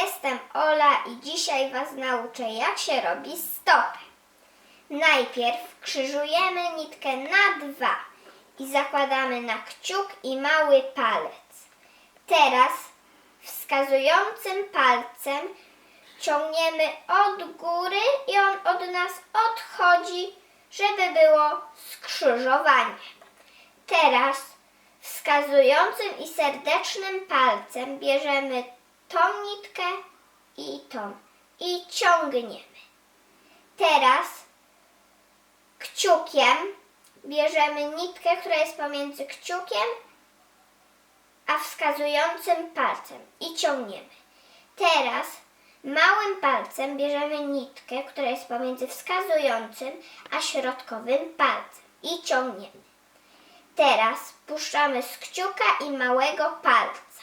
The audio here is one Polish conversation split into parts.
Jestem Ola i dzisiaj Was nauczę, jak się robi stopę. Najpierw krzyżujemy nitkę na dwa i zakładamy na kciuk i mały palec. Teraz wskazującym palcem ciągniemy od góry i on od nas odchodzi, żeby było skrzyżowanie. Teraz wskazującym i serdecznym palcem bierzemy tą nitkę i tą i ciągniemy. Teraz kciukiem bierzemy nitkę, która jest pomiędzy kciukiem a wskazującym palcem i ciągniemy. Teraz małym palcem bierzemy nitkę, która jest pomiędzy wskazującym a środkowym palcem i ciągniemy. Teraz puszczamy z kciuka i małego palca.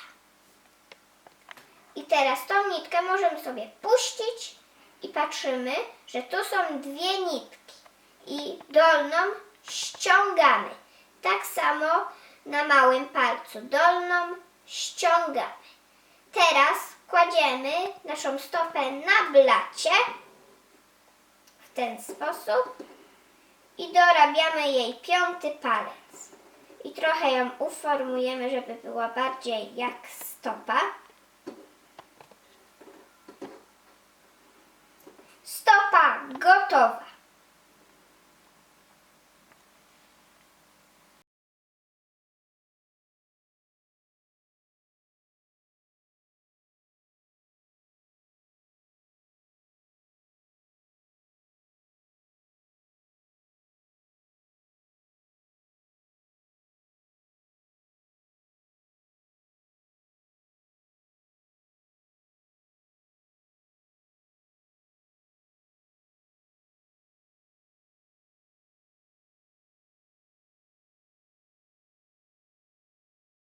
Teraz tą nitkę możemy sobie puścić i patrzymy, że tu są dwie nitki i dolną ściągamy. Tak samo na małym palcu dolną ściągamy. Teraz kładziemy naszą stopę na blacie w ten sposób i dorabiamy jej piąty palec. I trochę ją uformujemy, żeby była bardziej jak. Stopa gotowa.